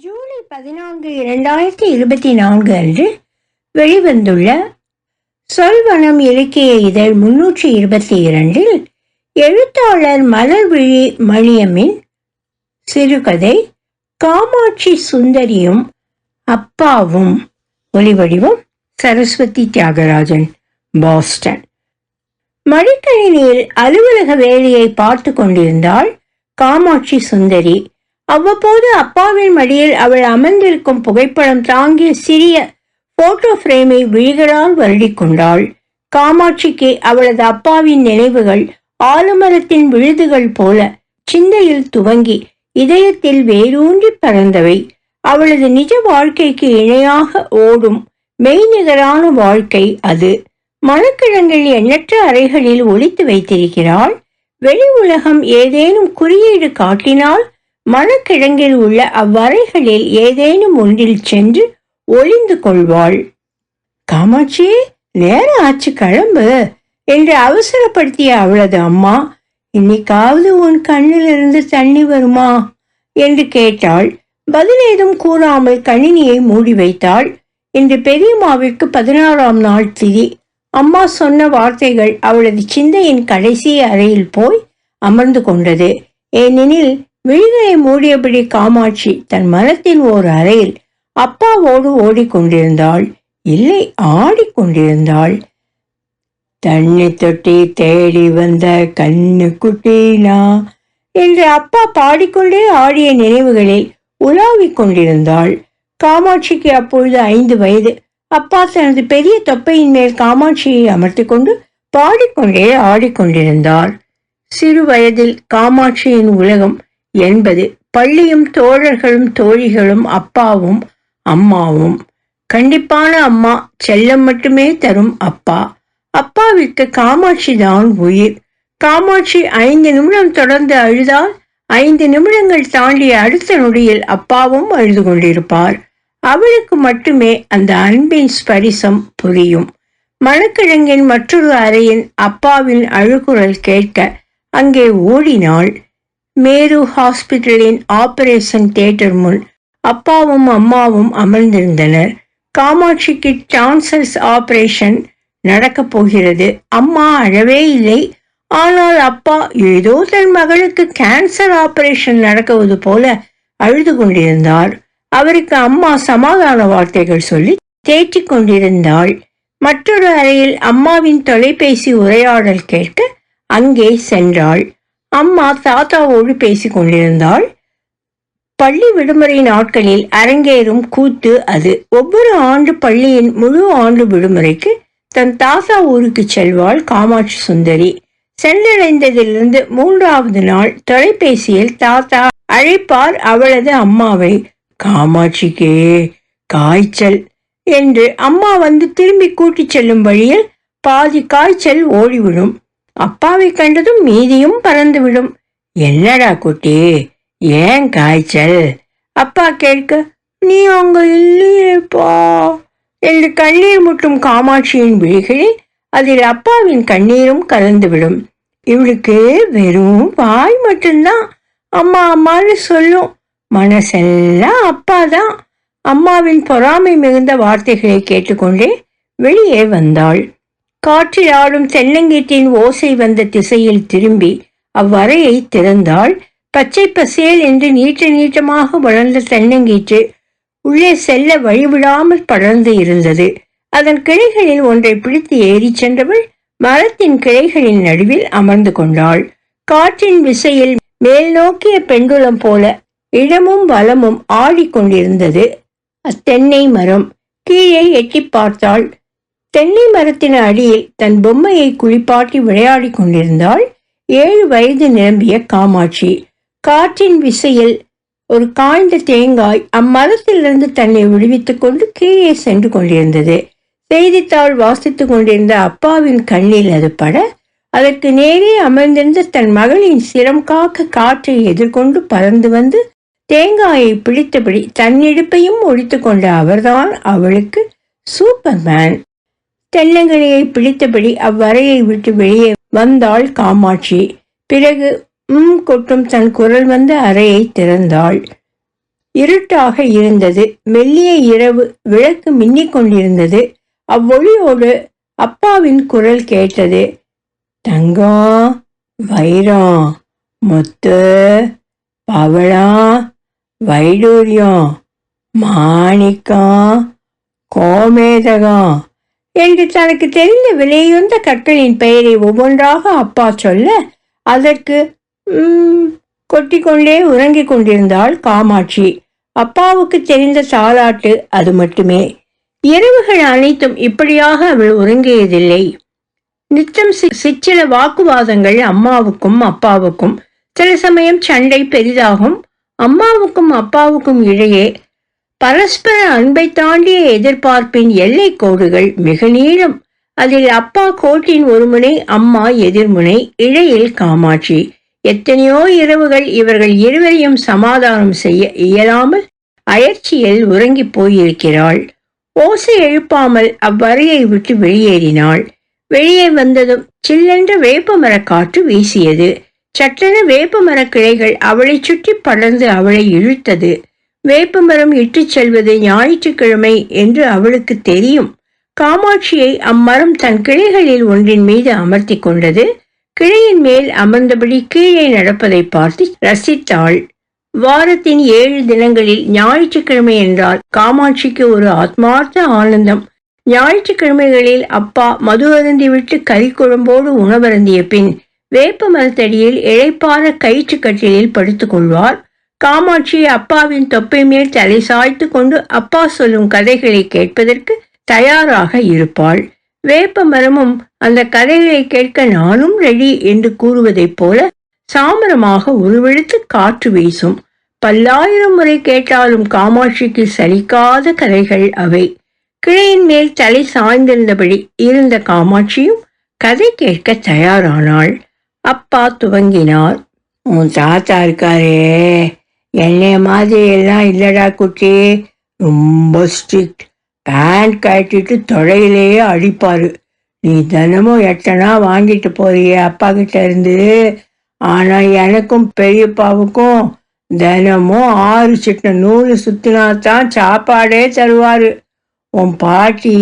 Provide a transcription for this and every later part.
ஜூலை பதினான்கு இரண்டாயிரத்தி இருபத்தி நான்கு அன்று வெளிவந்துள்ள சொல்வனம் இலக்கிய இதழ் முன்னூற்றி இருபத்தி இரண்டில் எழுத்தாளர் மலர்விழி மணியம்மின் சிறுகதை காமாட்சி சுந்தரியும் அப்பாவும் ஒலிவடிவம் சரஸ்வதி தியாகராஜன் பாஸ்டன். மடிக்கணினியில் அலுவலக வேலையை பார்த்து கொண்டிருந்தாள் காமாட்சி சுந்தரி அவ்வப்போது அப்பாவின் மடியில் அவள் அமர்ந்திருக்கும் புகைப்படம் தாங்கிய சிறிய போட்டோ ஃப்ரேமை விழிகளால் வருடி கொண்டாள் காமாட்சிக்கு அவளது அப்பாவின் நினைவுகள் ஆலமரத்தின் விழுதுகள் போல சிந்தையில் துவங்கி இதயத்தில் வேரூன்றி பறந்தவை. அவளது நிஜ வாழ்க்கைக்கு இணையாக ஓடும் மெய்நிகரான வாழ்க்கை அது. மணக்கிழங்கில் எண்ணற்ற அறைகளில் ஒளித்து வைத்திருக்கிறாள். வெளி உலகம் ஏதேனும் குறியீடு காட்டினால் மணக்கிழங்கில் உள்ள அவ்வறைகளில் ஏதேனும் ஒன்றில் சென்று ஒளிந்து கொள்வாள். காமாட்சி நேரம் ஆச்சு கிளம்பு என்று அவசரப்படுத்திய அவளது அம்மா இன்னைக்காவது உன் கண்ணிலிருந்து தண்ணி வருமா? என்று கேட்டாள். பதில் ஏதும் கூறாமல் கணினியை மூடி வைத்தாள். இன்று பெரியம்மாவிற்கு பதினாறாம் நாள் திதி. அம்மா சொன்ன வார்த்தைகள் அவளது சிந்தையின் கடைசி அறையில் போய் அமர்ந்து கொண்டது. ஏனெனில் விழிகளை மூடியபடி காமாட்சி தன் மனத்தின் ஓர் அறையில் அப்பாவோடு ஓடிக்கொண்டிருந்தாள். இல்லை ஆடிக்கொண்டிருந்தாள். தண்ணி தொட்டி தேடி வந்த கண்ணு குட்டினா என்று அப்பா பாடிக்கொண்டே ஆடிய நினைவுகளில் உலாவிக் கொண்டிருந்தாள். காமாட்சிக்கு அப்பொழுது ஐந்து வயது. அப்பா தனது பெரிய தொப்பையின் மேல் காமாட்சியை அமர்த்தி கொண்டு பாடிக்கொண்டே ஆடிக்கொண்டிருந்தார். சிறு வயதில் காமாட்சியின் உலகம் என்பது பள்ளியும் தோழர்களும் தோழிகளும் அப்பாவும் அம்மாவும். கண்டிப்பான அம்மா செல்லம் மட்டுமே தரும் அப்பா. அப்பாவிற்கு காமாட்சி தான் உயிர். காமாட்சி ஐந்து நிமிடம் தொடர்ந்து அழுதால் ஐந்து நிமிடங்கள் தாண்டிய அடுத்த நொடியில் அப்பாவும் அழுது கொண்டிருப்பார். அவளுக்கு மட்டுமே அந்த அன்பின் ஸ்பரிசம் புரியும். மணக்கிழங்கின் மற்றொரு அறையின் அப்பாவின் அழுகுரல் கேட்க அங்கே ஓடினாள். மேரு ஹாஸ்பிட்டலின் ஆபரேஷன் தியேட்டர் முன் அப்பாவும் அம்மாவும் அமர்ந்திருந்தனர். காமாட்சிக்கு டான்சர்ஸ் ஆபரேஷன் நடக்கப் போகிறது. அம்மா அழவே இல்லை. ஆனால் அப்பா ஏதோ தன் மகளுக்கு கேன்சர் ஆபரேஷன் நடக்குவது போல அழுது கொண்டிருந்தார். அவருக்கு அம்மா சமாதான வார்த்தைகள் சொல்லி தேற்றிக் கொண்டிருந்தாள். மற்றொரு அறையில் அம்மாவின் தொலைபேசி உரையாடல் கேட்க அங்கே சென்றாள். அம்மா தாத்தாவோடு பேசிக் கொண்டிருந்தாள் பள்ளி விடுமுறை நாட்களில் அரங்கேறும் கூத்து அது. ஒவ்வொரு ஆண்டு பள்ளியின் முழு ஆண்டு விடுமுறைக்கு தன் தாத்தா ஊருக்கு செல்வாள் காமாட்சி சுந்தரி. சென்றடைந்ததிலிருந்து மூன்றாவது நாள் தொலைபேசியில் தாத்தா அழைப்பார் அவளது அம்மாவை. காமாட்சிக்கே காய்ச்சல் என்று அம்மா வந்து திரும்பி கூட்டிச் செல்லும் வழியில் பாதி காய்ச்சல் ஓடிவிடும். அப்பாவை கண்டதும் மீதியும் பறந்துவிடும். என்னடா குட்டி ஏன் காய்ச்சல்? அப்பா கேட்க நீ அங்க இல்லையேப்பா. என்று கண்ணீர் முட்டும் காமாட்சியின் விழிகளில் அதில் அப்பாவின் கண்ணீரும் கலந்துவிடும். இவளுக்கு வெறும் வாய் மட்டும்தான் அம்மா அம்மான்னு சொல்லும். மனசெல்லாம் அப்பா தான் அம்மாவின் பொறாமை மிகுந்த வார்த்தைகளை கேட்டுக்கொண்டே வெளியே வந்தாள். காற்றில் ஆடும் தென்னங்கீட்டின் ஓசை வந்த திசையில் திரும்பி அவ்வறையை திறந்தாள். பச்சை பசேல் என்று நீட்ட நீட்டமாக வளர்ந்த தென்னங்கீற்று உள்ளே செல்ல வழிவிடாமல் படர்ந்து இருந்தது. அதன் கிளைகளில் ஒன்றை பிடித்து ஏறிச் சென்றவள் மரத்தின் கிளைகளின் நடுவில் அமர்ந்து கொண்டாள். காற்றின் விசையில் மேல் நோக்கிய பெண்டுலம் போல இடமும் வலமும் ஆடிக்கொண்டிருந்தது. அத்தென்னை மரம் கீழே எட்டி பார்த்தாள். தென்னை மரத்தின் அடியில் தன் பொம்மையை குளிப்பாட்டி விளையாடிக் கொண்டிருந்தாள் ஏழு வயது நிரம்பிய காமாட்சி. காற்றின் விசையில் ஒரு காய்ந்த தேங்காய் அம்மரத்திலிருந்து தன்னை விடுவித்துக் கொண்டு கீழே சென்று கொண்டிருந்தது. செய்தித்தாள் வாசித்துக் கொண்டிருந்த அப்பாவின் கண்ணில் அது பட அதற்கு நேரே அமர்ந்திருந்த தன் மகளின் சிரம் காக்க காற்றை எதிர்கொண்டு பறந்து வந்து தேங்காயை பிடித்தபடி தன்னிடுப்பையும் ஒழித்து கொண்ட அவர்தான் அவளுக்கு சூப்பர்மேன். தென்னங்கிளையை பிடித்தபடி அவ்வறையை விட்டு வெளியே வந்தாள் காமாட்சி. பிறகு உம் கொட்டும் தன் குரல் வந்த அறையை திறந்தாள். இருட்டாக இருந்தது. மெல்லிய இரவு விளக்கு மின்னிக் கொண்டிருந்தது. அவ்வொளியோடு அப்பாவின் குரல் கேட்டது. தங்கம் வைரம் முத்து பவளம் வைடூரியம் மாணிக்கம் கோமேதகம் என்று தனக்கு தெரிந்த விலையுந்த கற்களின் பெயரை ஒவ்வொன்றாக அப்பா சொல்ல அதற்கு கொட்டிக்கொண்டே உறங்கிக் கொண்டிருந்தாள் காமாட்சி. அப்பாவுக்கு தெரிந்த சாலாட்டு அது மட்டுமே. இரவுகள் அனைத்தும் இப்படியாக அவள் உறங்கியதில்லை. நித்தம் சி- சிற்சில வாக்குவாதங்கள் அம்மாவுக்கும் அப்பாவுக்கும் சில சமயம் சண்டை பெரிதாகும். அம்மாவுக்கும் அப்பாவுக்கும் இடையே பரஸ்பர அன்பை தாண்டிய எதிர்பார்ப்பின் எல்லை கோடுகள் மிக நீளம். அதில் அப்பா கோட்டின் ஒரு முனை அம்மா எதிர்முனை இடையில் காமாட்சி. எத்தனையோ இரவுகள் இவர்கள் இருவரையும் சமாதானம் செய்ய இயலாமல் அயற்சியில் உறங்கிப் போயிருக்கிறாள். ஓசை எழுப்பாமல் அவ்வறையை விட்டு வெளியேறினாள். வெளியே வந்ததும் சில்லென்ற வேப்பமரக் காற்று வீசியது. சட்டென வேப்பமரக் கிளைகள் அவளை சுற்றி படர்ந்து அவளை இழுத்தது. வேப்பமரம் இட்டுச் செல்வது ஞாயிற்றுக்கிழமை என்று அவளுக்கு தெரியும். காமாட்சியை அம்மரம் தன் கிளைகளில் ஒன்றின் மீது அமர்த்தி கொண்டது. கிளையின் மேல் அமர்ந்தபடி கீழே நடப்பதை பார்த்து ரசித்தாள். வாரத்தின் ஏழு தினங்களில் ஞாயிற்றுக்கிழமை என்றால் காமாட்சிக்கு ஒரு ஆத்மார்த்த ஆனந்தம். ஞாயிற்றுக்கிழமைகளில் அப்பா மது அருந்திவிட்டு கறிக்குழம்போடு உணவருந்திய பின் வேப்ப மரத்தடியில் இழைப்பார கயிற்று கட்டிலில் படுத்துக் கொள்வார். காமாட்சி அப்பாவின் தொப்பை மேல் தலை சாய்த்து கொண்டு அப்பா சொல்லும் கதைகளை கேட்பதற்கு தயாராக இருப்பாள். வேப்ப மரமும் அந்த கதைகளை கேட்க நானும் ரெடி என்று கூறுவதைப் போல சாமரமாக உருவெடுத்து காற்று வீசும். பல்லாயிரம் முறை கேட்டாலும் காமாட்சிக்கு சலிக்காத கதைகள் அவை. கிளையின் மேல் தலை சாய்ந்திருந்தபடி இருந்த காமாட்சியும் கதை கேட்க தயாரானாள். அப்பா துவங்கினார். உன் தாத்தா இருக்காரே. என்னைய மாதிரி எல்லாம் இல்லடா குட்டி. ரொம்ப ஸ்ட்ரிக்ட் பேண்ட் கட்டிட்டு தொடையிலேயே அடிப்பாரு. நீ தினமும் எட்டனா வாங்கிட்டு போறியே அப்பா கிட்ட இருந்து. ஆனால் எனக்கும் பெரியப்பாவுக்கும் தினமும் ஆறு சிட்ட நூல் சுத்தினா தான் சாப்பாடே தருவார். உன் பாட்டி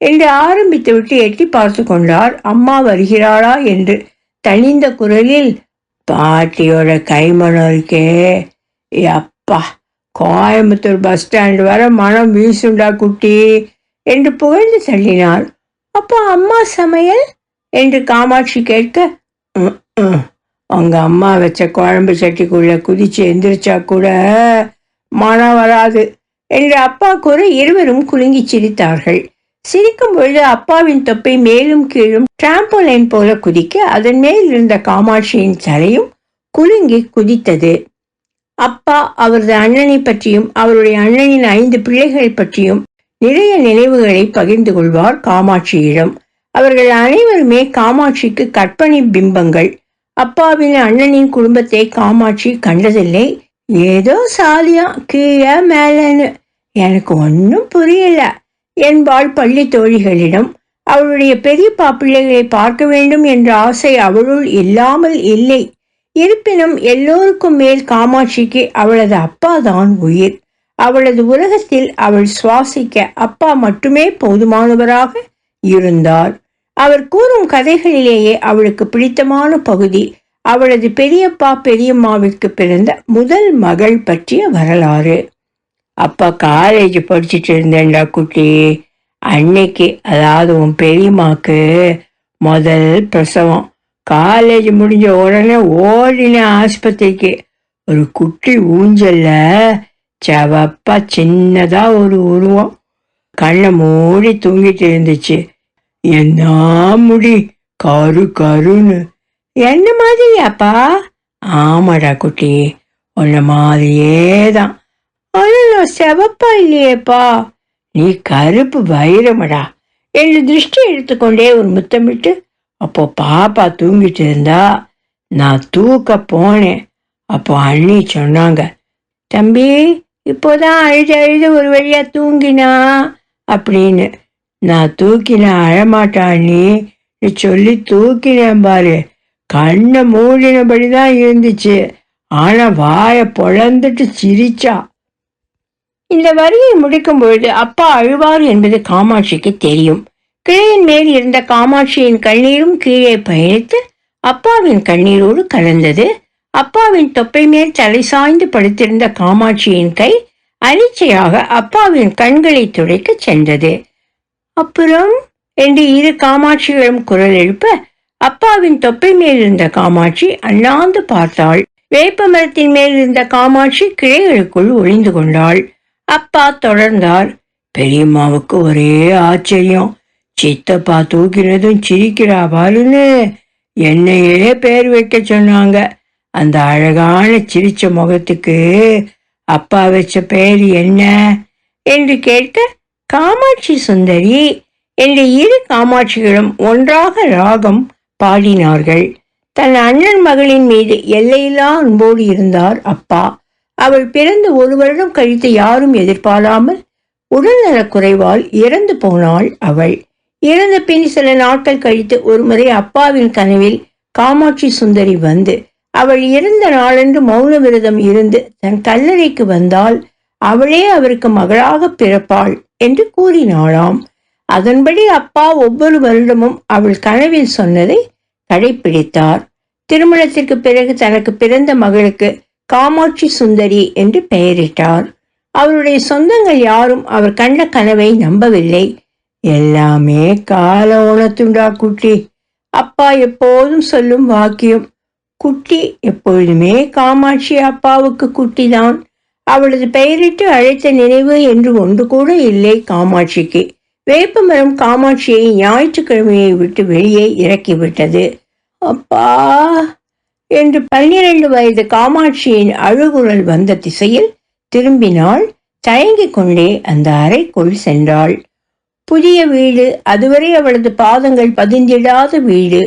என்று ஆரம்பித்து விட்டு எட்டி பார்த்து கொண்டார். அம்மா வருகிறாளா என்று தனிந்த குரலில் பாட்டியோட கைமணம் இருக்கே. எப்பா அப்பா கோயம்புத்தூர் பஸ் ஸ்டாண்ட் வர மனம் வீசுண்டா குட்டி என்று புகழ்ந்து தள்ளினாள். அப்போ அம்மா சமையல்? என்று காமாட்சி கேட்க "ம், ம். உங்க அம்மா வச்ச குழம்பு சட்டிக்குள்ள குதிச்சு எந்திரிச்சா கூட மனம் வராது என்று அப்பா கூற இருவரும் குலுங்கி சிரித்தார்கள். சிரிக்கும் பொழுது அப்பாவின் தொப்பை மேலும் கீழும் டிராம்போலைன் போல குதிக்க அதன் மேல் இருந்த காமாட்சியின் தலையும் குலுங்கி குதித்தது. அப்பா அவரது அண்ணனை பற்றியும் அவருடைய அண்ணனின் ஐந்து பிள்ளைகள் பற்றியும் நிறைய நினைவுகளை பகிர்ந்து கொள்வார் காமாட்சியிடம். அவர்கள் அனைவருமே காமாட்சிக்கு கற்பனை பிம்பங்கள். அப்பாவின் அண்ணனின் குடும்பத்தை காமாட்சி கண்டதில்லை. ஏதோ சாலியா கீழே மேலன்னு. எனக்கு ஒன்றும் புரியல. என்பாள் பள்ளி தோழிகளிடம். அவளுடைய பெரியப்பா பிள்ளைகளை பார்க்க வேண்டும் என்ற ஆசை அவளுள் இல்லாமல் இல்லை. இருப்பினும் எல்லோருக்கும் மேல் காமாட்சிக்கு அவளது அப்பா தான் உயிர். அவளது உலகத்தில் அவள் சுவாசிக்க அப்பா மட்டுமே போதுமானவராக இருந்தார். அவர் கூறும் கதைகளிலேயே அவளுக்கு பிடித்தமான பகுதி அவளது பெரியப்பா பெரியம்மாவிற்கு பிறந்த முதல் மகள் பற்றிய வரலாறு. அப்பா காலேஜ் படிச்சுட்டு இருந்தேன்டா குட்டி. அன்னைக்கு அதாவது உன் பெரியம்மாக்கு முதல் பிரசவம். காலேஜ் முடிஞ்ச உடனே ஓடின ஆஸ்பத்திரிக்கு. ஒரு குட்டி ஊஞ்சல்ல செவப்பா சின்னதா ஒரு உருவம். கண்ணை மூடி தூங்கிட்டு இருந்துச்சு. என்ன முடி? கரு கருன்னு. என்ன மாதிரியாப்பா? ஆமாடா குட்டி. உன்ன மாதிரியே தான் நான் செவப்பா இல்லையேப்பா. நீ கருப்பு வைரமடா. என்று திருஷ்டி எடுத்துக்கொண்டே ஒரு முத்தமிட்டு அப்போ பாப்பா தூங்கிட்டு இருந்தா நான் தூக்க போனேன். அப்போ அண்ணி சொன்னாங்க தம்பி இப்போதான் அழுது அழுது ஒரு வழியா தூங்கினா? அப்படின்னு. நான் தூக்கின அழமாட்டா நீ சொல்லி தூக்கினேன் பாரு. கண்ணை மூடினபடி தான் இருந்துச்சு. ஆனா வாயை பொழந்துட்டு சிரிச்சா. இந்த வரியை முடிக்கும்பொழுது அப்பா அழுவார் என்பது காமாட்சிக்கு தெரியும். கிளையின் மேல் இருந்த காமாட்சியின் கண்ணீரும் கீழே பயணித்து அப்பாவின் கண்ணீரோடு கலந்தது. அப்பாவின் தொப்பை மேல் தலை சாய்ந்து படுத்திருந்த காமாட்சியின் கை அனிச்சையாக அப்பாவின் கண்களை துடைக்க சென்றது. அப்புறம் என்று இரு காமாட்சிகளும் குரல் எழுப்ப அப்பாவின் தொப்பை மேல் இருந்த காமாட்சி அண்ணாந்து பார்த்தாள். வேப்ப மரத்தின் மேல் இருந்த காமாட்சி கிளைகளுக்குள் ஒளிந்து கொண்டாள். அப்பா தொடர்ந்தார். பெரியம்மாவுக்கு ஒரே ஆச்சரியம். சித்தப்பா தூக்கிறதும் சிரிக்கிறா பாருன்னு என்னையே பேர் வைக்க சொன்னாங்க. அந்த அழகான சிரிச்ச முகத்துக்கு அப்பா வச்ச பேர் என்ன? என்று கேட்க காமாட்சி சுந்தரி. என்ற இரு காமாட்சிகளும் ஒன்றாக ராகம் பாடினார்கள். தன் அண்ணன் மகளின் மீது எல்லையில்லா அன்போடு இருந்தார் அப்பா. அவள் பிறந்து ஒரு வருடம் கழித்து யாரும் எதிர்பாராமல் உடல்நலக் குறைவால் இறந்து போனாள் அவள். இறந்த பின் சில நாட்கள் கழித்து ஒருமுறை அப்பாவின் கனவில் காமாட்சி சுந்தரி வந்து அவள் இறந்த நாளன்று மௌன விரதம் இருந்து தன் கல்லறைக்கு வந்தால் அவளே அவருக்கு மகளாக பிறப்பாள் என்று கூறினாளாம். அதன்படி அப்பா ஒவ்வொரு வருடமும் அவள் கனவில் சொன்னதை கடைபிடித்தார் திருமணத்திற்கு பிறகு தனக்கு பிறந்த மகளுக்கு காமாட்சி சுந்தரி என்று பெயரிட்டார். அவருடைய சொந்தங்கள் யாரும் அவர் கண்ட கனவை நம்பவில்லை. எல்லாமே கால ஓணத்துண்டா குட்டி. அப்பா எப்போதும் சொல்லும் வாக்கியம் குட்டி எப்பொழுதுமே காமாட்சி அப்பாவுக்கு குட்டிதான். அவளது பெயரிட்டு அழைத்த நினைவு என்று ஒன்று கூட இல்லை காமாட்சிக்கு. வேப்பமரம் காமாட்சியை ஞாயிற்றுக்கிழமையை விட்டு வெளியே இறக்கிவிட்டது. அப்பா என்று பன்னிரண்டு வயது காமாட்சியின் அழுகுரல் வந்த திசையில் திரும்பினாள். தயங்கிக் கொண்டே அந்த அறைக்குள் சென்றாள். புதிய வீடு அதுவரை அவளது பாதங்கள் பதிந்திடாத வீடு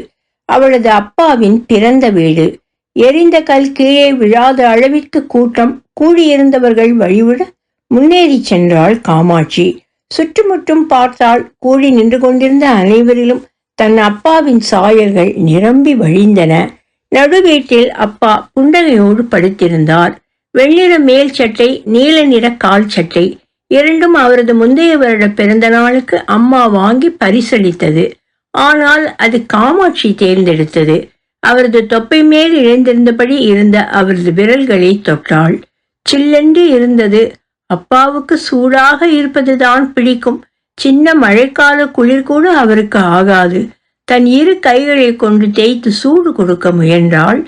அவளது அப்பாவின் பிறந்த வீடு. எரிந்த கல் கீழே விழாத அளவிற்கு கூட்டம் கூடியிருந்தவர்கள் வழிவிட முன்னேறி சென்றாள் காமாட்சி. சுற்றுமுற்றும் பார்த்தால் கூடி நின்று கொண்டிருந்த அனைவரிலும் தன் அப்பாவின் சாயல்கள் நிரம்பி வழிந்தன. நடுவீட்டில் அப்பா புண்டகையோடு படுத்திருந்தார். வெண்ணிற மேல் சட்டை நீல நிற கால் சட்டை இரண்டும் அவரது முந்தைய வருட பிறந்த நாளுக்கு அம்மா வாங்கி பரிசளித்தது. ஆனால் அது காமாட்சி தேர்ந்தெடுத்தது. அவரது தொப்பை மேல் இழந்திருந்தபடி இருந்த அவரது விரல்களை தொட்டாள். சில்லென்று இருந்தது. அப்பாவுக்கு சூடாக இருப்பதுதான் பிடிக்கும். சின்ன மழைக்கால குளிர் கூட அவருக்கு ஆகாது. தன் இரு கைகளை கொண்டு தேய்த்து சூடு கொடுக்க முயன்றாள்.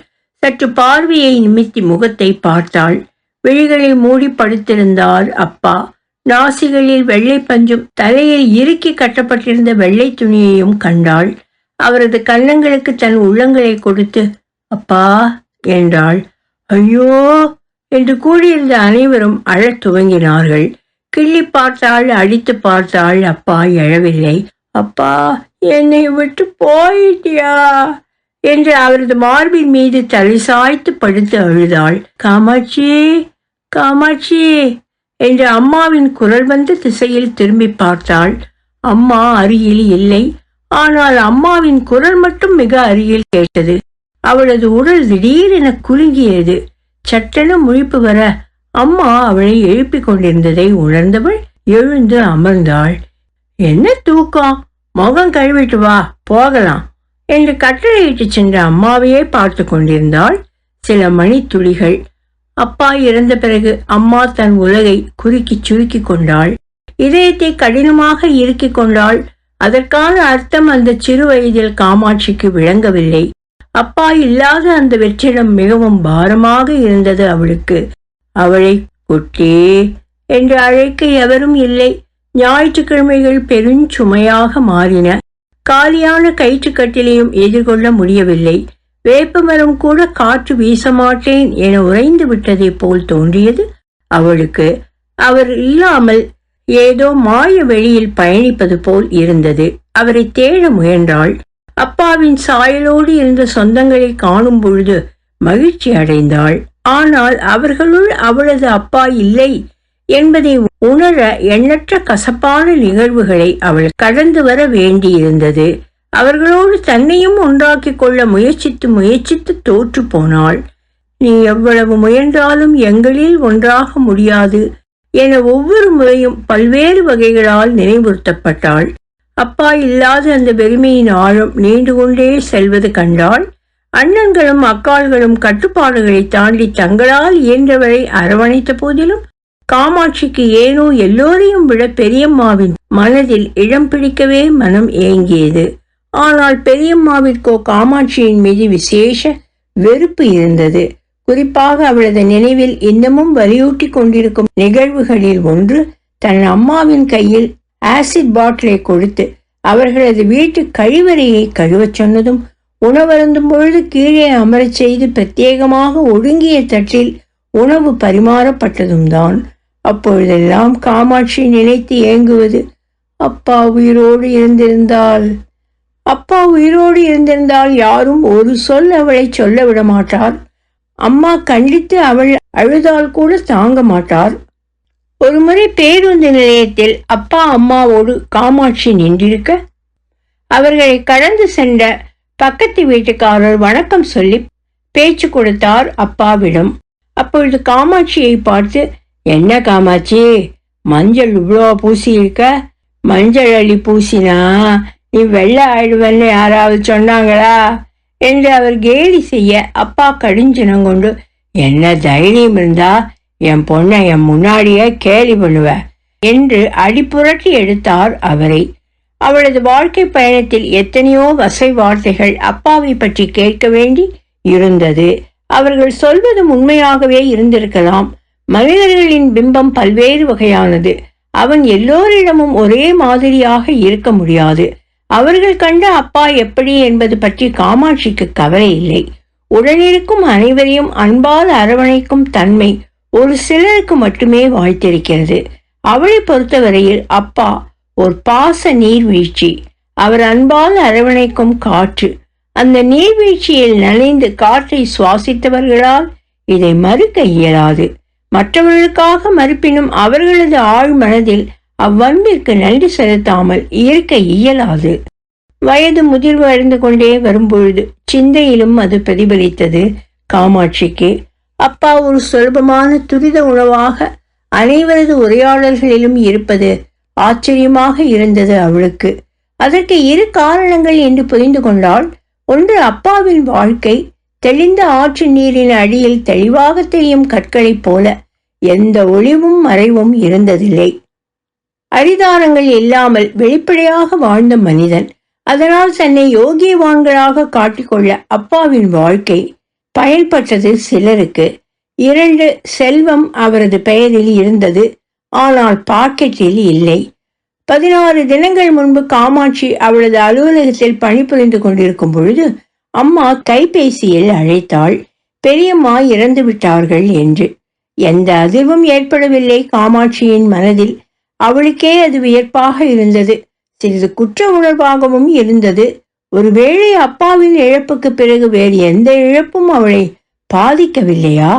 சற்று பார்வையை நிமித்தி முகத்தை பார்த்தாள். விழிகளை மூடி படுத்திருந்தார் அப்பா. நாசிகளில் வெள்ளை பஞ்சும் தலையில் இறுக்கி கட்டப்பட்டிருந்த வெள்ளை துணியையும் கண்டாள். அவரது கன்னங்களுக்கு தன் உள்ளங்களை கொடுத்து அப்பா என்றாள். ஐயோ என்று கூடியிருந்த அனைவரும் அழத் துவங்கினார்கள். கிள்ளி பார்த்தாள் அடித்து பார்த்தாள் அப்பா எழவில்லை. அப்பா என்னை விட்டு போயிட்டியா? என்று அவரது மார்பின் மீது தலை சாய்த்து படுத்து அழுதாள். காமாட்சி காமாட்சி என்று அம்மாவின் குரல் வந்த திசையில் திரும்பி பார்த்தாள். அம்மா அருகில் இல்லை. ஆனால் அம்மாவின் குரல் மட்டும் மிக அருகில் கேட்டது. அவளது உடல் திடீரென குலுங்கியது. சட்டென முழிப்பு வர அம்மா அவளை எழுப்பிக் கொண்டிருந்ததை உணர்ந்தவள் எழுந்து அமர்ந்தாள். என்ன தூக்கம்? முகம் கழுவிட்டு வா போகலாம் என்று கட்டளையிட்டு சென்ற அம்மாவையே பார்த்து கொண்டிருந்தாள் சில மணித்துளிகள். அப்பா இறந்த பிறகு அம்மா தன் உலகை குறுக்கி சுருக்கி கொண்டாள். இதயத்தை கடினமாக இறுக்கிக் கொண்டாள். அதற்கான அர்த்தம் அந்த சிறு வயதில் காமாட்சிக்கு விளங்கவில்லை. அப்பா இல்லாத அந்த வெற்றிடம் மிகவும் பாரமாக இருந்தது அவளுக்கு. அவளை குட்டி என்று அழைக்க எவரும் இல்லை. ஞாயிற்றுக்கிழமைகள் பெருஞ்சுமையாக மாறின. காலியான கயிற்றுக்கட்டிலையும் எதிர்கொள்ள முடியவில்லை. வேப்பமரம் கூட காற்று வீச மாட்டேன் என உறைந்து விட்டதை போல் தோன்றியது. அவளுக்கு அவர் இல்லாமல் ஏதோ மாய வெளியில் பயணிப்பது போல் இருந்தது. அவரை தேட முயன்றாள். அப்பாவின் சாயலோடு இருந்த சொந்தங்களை காணும் பொழுது மகிழ்ச்சி அடைந்தாள். ஆனால் அவர்களுள் அவளது அப்பா இல்லை என்பதை உணர எண்ணற்ற கசப்பான நிகழ்வுகளை அவள் கடந்து வர வேண்டியிருந்தது. அவர்களோடு தன்னையும் ஒன்றாக்கிக் கொள்ள முயற்சித்து முயற்சித்து தோற்று போனாள். நீ எவ்வளவு முயன்றாலும் எங்களில் ஒன்றாக முடியாது என ஒவ்வொரு முறையும் பல்வேறு வகைகளால் நினைவுறுத்தப்பட்டாள். அப்பா இல்லாத அந்த பெருமையின் ஆழம் நீண்டு கொண்டே செல்வது கண்டாள். அண்ணன்களும் அக்காள்களும் கட்டுப்பாடுகளை தாண்டி தங்களால் இயன்றவரை அரவணைத்த போதிலும் காமாட்சிக்கு ஏனோ எல்லோரையும் விட பெரியம்மாவின் மனதில் இடம் பிடிக்கவே மனம் ஏங்கியது. ஆனால் பெரியம்மாவிற்கோ காமாட்சியின் மீது விசேஷ வெறுப்பு இருந்தது. குறிப்பாக அவளது நினைவில் இன்னமும் வலியூட்டி கொண்டிருக்கும் நிகழ்வுகளில் ஒன்று தன் அம்மாவின் கையில் ஆசிட் பாட்டிலை கொடுத்து அவர்களது வீட்டு கழிவறையை கழுவச் சொன்னதும் உணவருந்தும் பொழுது கீழே அமரச் செய்து பிரத்யேகமாக ஒடுங்கிய தட்டில் உணவு பரிமாறப்பட்டதும் தான் அப்பொழுதெல்லாம் காமாட்சி நினைத்து ஏங்குவது அப்பா உயிரோடு இருந்திருந்தால் அப்பா உயிரோடு இருந்திருந்தால் யாரும் ஒரு சொல் அவளை சொல்ல விட மாட்டார் அம்மா கண்டித்து அவள் அழுதால் கூட தாங்க மாட்டார். ஒருமுறை பேருந்து நிலையத்தில் அப்பா அம்மாவோடு காமாட்சி நின்றிருக்க அவர்களை கடந்து சென்ற பக்கத்து வீட்டுக்காரர் வணக்கம் சொல்லி பேச்சு கொடுத்தார் அப்பாவிடம். அப்பொழுது காமாட்சியை பார்த்து என்ன காமாட்சி மஞ்சள் இவ்வளோ பூசி இருக்க மஞ்சள் அள்ளி பூசினா நீ வெள்ளை ஆயிடுவன்னு யாராவது சொன்னாங்களா? என்று அவர் கேலி செய்ய அப்பா கடிஞ்சினம் கொண்டு என்ன தைரியம் இருந்தா என் பொண்ணை என் முன்னாடியே கேலி பண்ணுவ என்று அடிப்புரட்டி எடுத்தார் அவரை. அவளது வாழ்க்கை பயணத்தில் எத்தனையோ வசை வார்த்தைகள் அப்பாவை பற்றி கேட்க வேண்டி இருந்தது. அவர்கள் சொல்வது உண்மையாகவே இருந்திருக்கலாம். மனிதர்களின் பிம்பம் பல்வேறு வகையானது. அவன் எல்லோரிடமும் ஒரே மாதிரியாக இருக்க முடியாது. அவர்கள் கண்ட அப்பா எப்படி என்பது பற்றி காமாட்சிக்கு கவலை இல்லை. உடனிருக்கும் அனைவரையும் அன்பால் அரவணைக்கும் தன்மை ஒரு சிலருக்கு மட்டுமே வாய்த்திருக்கிறது அவளை பொறுத்தவரையில் அப்பா ஒரு பாச நீர்வீழ்ச்சி அவர் அன்பால் அரவணைக்கும் காற்று. அந்த நீர்வீழ்ச்சியில் நனைந்து காற்றை சுவாசித்தவர்களால் இதை மறுக்க இயலாது. மற்றவர்களுக்காக மறுப்பினும் அவர்களது ஆழ் மனதில் அவ்வன்பிற்கு நன்றி செலுத்தாமல் இருக்க இயலாது. வயது முதிர்வு அடைந்து கொண்டே வரும்பொழுது சிந்தையிலும் அது பிரதிபலித்தது. காமாட்சிக்கு அப்பா ஒரு சுலபமான துரித உணவாக அனைவரது உரையாடல்களிலும் இருப்பது ஆச்சரியமாக இருந்தது அவளுக்கு. அதற்கு இரு காரணங்கள் என்று புரிந்து கொண்டால் ஒன்று அப்பாவின் வாழ்க்கை தெளிந்த ஆற்று நீரின் அடியில் தெளிவாக தெரியும் கற்களைப் போல எந்த ஒளிவும் மறைவும் இருந்ததில்லை. அரிதாரங்கள் இல்லாமல் வெளிப்படையாக வாழ்ந்த மனிதன் அதனால் தன்னை யோகியவான்களாக காட்டிக்கொள்ள அப்பாவின் வாழ்க்கை பயன்பட்டது சிலருக்கு. இரண்டு செல்வம் அவரது பெயரில் இருந்தது ஆனால் பாக்கெட்டில் இல்லை. பதினாறு தினங்கள் முன்பு காமாட்சி அவளது அலுவலகத்தில் பணிபுரிந்து கொண்டிருக்கும் பொழுது அம்மா கைபேசியில் அழைத்தாள் பெரியம்மா இறந்து விட்டார்கள் என்று. எந்த அதிர்வும் ஏற்படவில்லை காமாட்சியின் மனதில். அவளுக்கே அது வியப்பாக இருந்தது. சிறிது குற்ற உணர்வாகவும் இருந்தது. ஒருவேளை அப்பாவின் இழப்புக்கு பிறகு வேறு எந்த இழப்பும் அவளை பாதிக்கவில்லையா?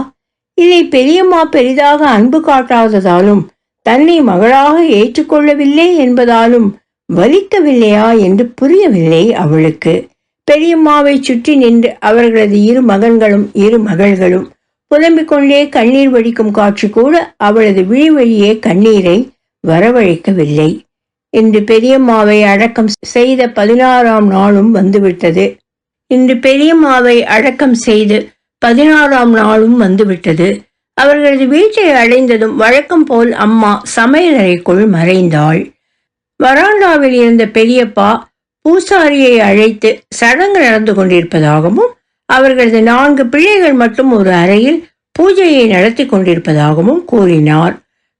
இல்லை பெரியம்மா பெரிதாக அன்பு காட்டாததாலும் தன்னை மகளாக ஏற்றுக்கொள்ளவில்லை என்பதாலும் வலிக்கவில்லையா என்று புரியவில்லை அவளுக்கு. பெரியம்மாவை சுற்றி நின்று அவர்களது இரு மகன்களும் இரு மகள்களும் புலம்பிக் கொண்டே கண்ணீர் வடிக்கும் காட்சி கூட அவளது விழி வழியே கண்ணீரை வரவழைக்கவில்லை. இன்று பெரியம்மாவை அடக்கம் செய்த பதினாறாம் நாளும் வந்துவிட்டது. இன்று பெரியம்மாவை அடக்கம் செய்து பதினாறாம் நாளும் வந்துவிட்டது. அவர்களது வீட்டை அடைந்ததும் வழக்கம் போல் அம்மா சமையலறைக்குள் மறைந்தாள். வராண்டாவில் இருந்த பெரியப்பா பூசாரியை அழைத்து சடங்கு நடந்து கொண்டிருப்பதாகவும் அவர்களது நான்கு பிள்ளைகள் மட்டும் ஒரு அறையில் பூஜையை நடத்தி கொண்டிருப்பதாகவும் கூறினார்.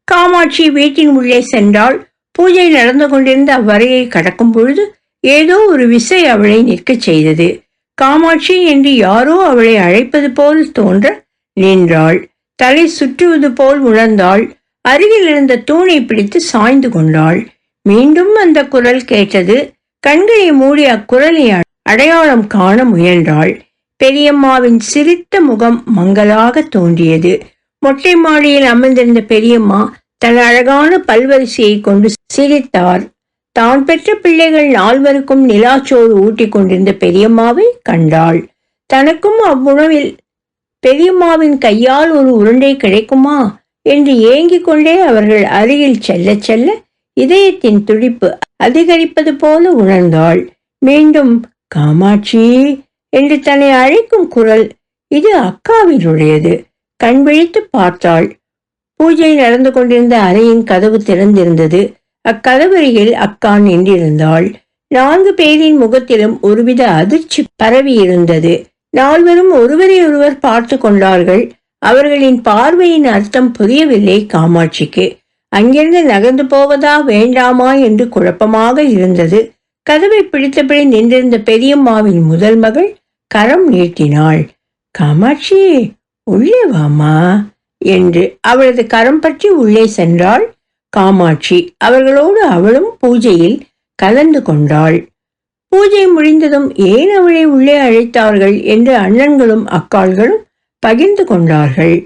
காமாட்சி வீட்டின் உள்ளே சென்றால் பூஜை நடந்து கொண்டிருந்த அவ்வறையை கடக்கும் பொழுது ஏதோ ஒரு விசை அவளை நிற்கச் செய்தது. காமாட்சி என்று யாரோ அவளை அழைப்பது போல் தோன்ற நின்றாள். தலை சுற்றுவது போல் உணர்ந்தாள். அருகில் இருந்த தூணை பிடித்து சாய்ந்து கொண்டாள். மீண்டும் அந்த குரல் கேட்டது. கண்களை மூடி அக்குரலை அடையாளம் காண முயன்றாள். பெரியம்மாவின் சிரித்த முகம் மங்கலாக தோன்றியது. மொட்டை மாடியில் அமர்ந்திருந்த பெரியம்மா தன் அழகான பல்வரிசையை கொண்டு சிரித்தார். தான் பெற்ற பிள்ளைகள் நால்வருக்கும் நிலாச்சோறு ஊட்டிக் கொண்டிருந்த பெரியம்மாவை கண்டாள். தனக்கும் அவ்வுணவில் பெரியம்மாவின் கையால் ஒரு உருண்டை கிடைக்குமா என்று ஏங்கிக் கொண்டே அவர்கள் அருகில் செல்ல செல்ல இதயத்தின் துடிப்பு அதிகரிப்பது போல உணர்ந்தாள். மீண்டும் காமாட்சி என்று தன்னை அழைக்கும் குரல் இது அக்காவினுடையது. கண் விழித்து பார்த்தாள். பூஜை நடந்து கொண்டிருந்த அறையின் கதவு திறந்திருந்தது. அக்கதவருகில் அக்கா நின்றிருந்தாள். நான்கு பேரின் முகத்திலும் ஒருவித அதிர்ச்சி பரவி இருந்தது நால்வரும் ஒருவரை ஒருவர் பார்த்து கொண்டார்கள். அவர்களின் பார்வையின் அர்த்தம் புரியவில்லை காமாட்சிக்கு. அங்கிருந்து நகர்ந்து போவதா வேண்டாமா என்று குழப்பமாக இருந்தது. கதவை பிடித்தபடி நின்றிருந்த பெரியம்மாவின் முதல் மகள் கரம் நீட்டினாள். காமாட்சி! உள்ளே வாமா என்று அவளது கரம் பற்றி உள்ளே சென்றாள் காமாட்சி. அவர்களோடு அவளும் பூஜையில் கலந்து கொண்டாள். பூஜை முடிந்ததும் ஏன் அவளை உள்ளே அழைத்தார்கள் என்று அண்ணன்களும் அக்காள்களும் பகிர்ந்து கொண்டார்கள்.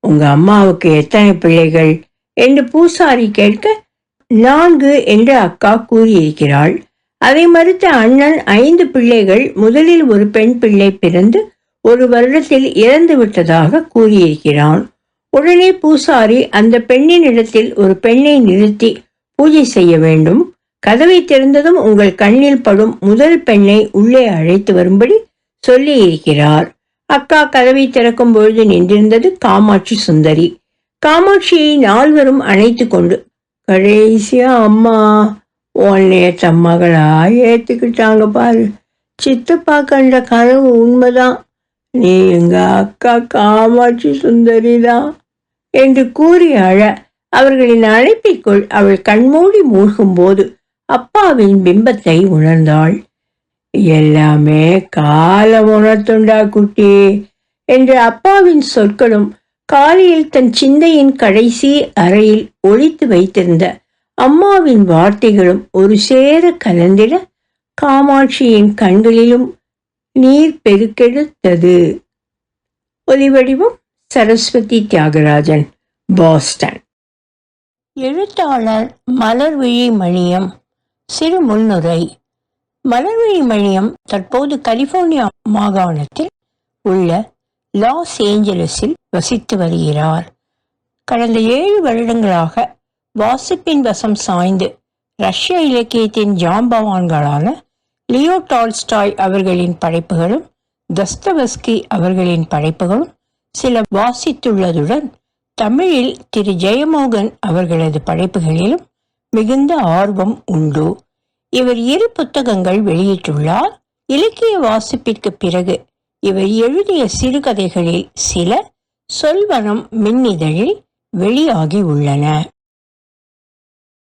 உங்க அம்மாவுக்கு எத்தனை பிள்ளைகள்? என்று பூசாரி கேட்க நான்கு என்று அக்கா கூறியிருக்கிறாள். அதை மறுத்த அண்ணன் ஐந்து பிள்ளைகள். முதலில் ஒரு பெண் பிள்ளை பிறந்து ஒரு வருடத்தில் இறந்து விட்டதாக கூறியிருக்கிறான். உடனே பூசாரி அந்த பெண்ணின் இடத்தில் ஒரு பெண்ணை நிறுத்தி பூஜை செய்ய வேண்டும். கதவை திறந்ததும் உங்கள் கண்ணில் படும் முதல் பெண்ணை உள்ளே அழைத்து வரும்படி சொல்லி இருக்கிறார் அக்கா கதவை திறக்கும் பொழுது நின்றிருந்தது காமாட்சி சுந்தரி. காமாட்சியை நால்வரும் அணைத்து கொண்டு கடைசியா அம்மா உன்னைய தம்மகளா ஏத்துக்கிட்டாங்க பாரு. சித்தப்பா கண்ட கனவு உண்மைதான். நீ எங்க அக்கா காமாட்சி சுந்தரிதான் என்று கூறி அழ அவர்களின் அழைப்பிற்குள் அவள் கண்மூடி மூழ்கும் போது அப்பாவின் பிம்பத்தை உணர்ந்தாள். எல்லாமே காலம் உணர்த்துண்டா குட்டி என்று அப்பாவின் சொற்களும் காலையில் தன் சிந்தையின் கடைசி அறையில் ஒழித்து வைத்திருந்த அம்மாவின் வார்த்தைகளும் ஒரு சேர கலந்திட காமாட்சியின் கண்களிலும் நீர் பெருக்கெடுத்தது ஒலிவடிவம் சரஸ்வதி தியாகராஜன் பாஸ்டன். எழுத்தாளர் மலர்விழி மணியம் சிறு முன்னுரை. மலர்விழி மணியம் தற்போது கலிபோர்னியா மாகாணத்தில் உள்ள லாஸ் ஏஞ்சலஸில் வசித்து வருகிறார். கடந்த ஏழு வருடங்களாக வாசிப்பின் வசம் சாய்ந்து ரஷ்ய இலக்கியத்தின் ஜாம்பவான்களான லியோ டால்ஸ்டாய் அவர்களின் படைப்புகளும் தஸ்தவஸ்கி அவர்களின் படைப்புகளும் சில வாசித்துள்ளதுடன் தமிழில் திரு ஜெயமோகன் அவர்களது படைப்புகளிலும் மிகுந்த ஆர்வம் உண்டு. இவர் இரு புத்தகங்கள் வெளியிட்டுள்ளார். இலக்கிய வாசிப்பிற்கு பிறகு இவர் எழுதிய சிறுகதைகளில் சில சொல்வனம் மின்னிதழில் வெளியாகி உள்ளன.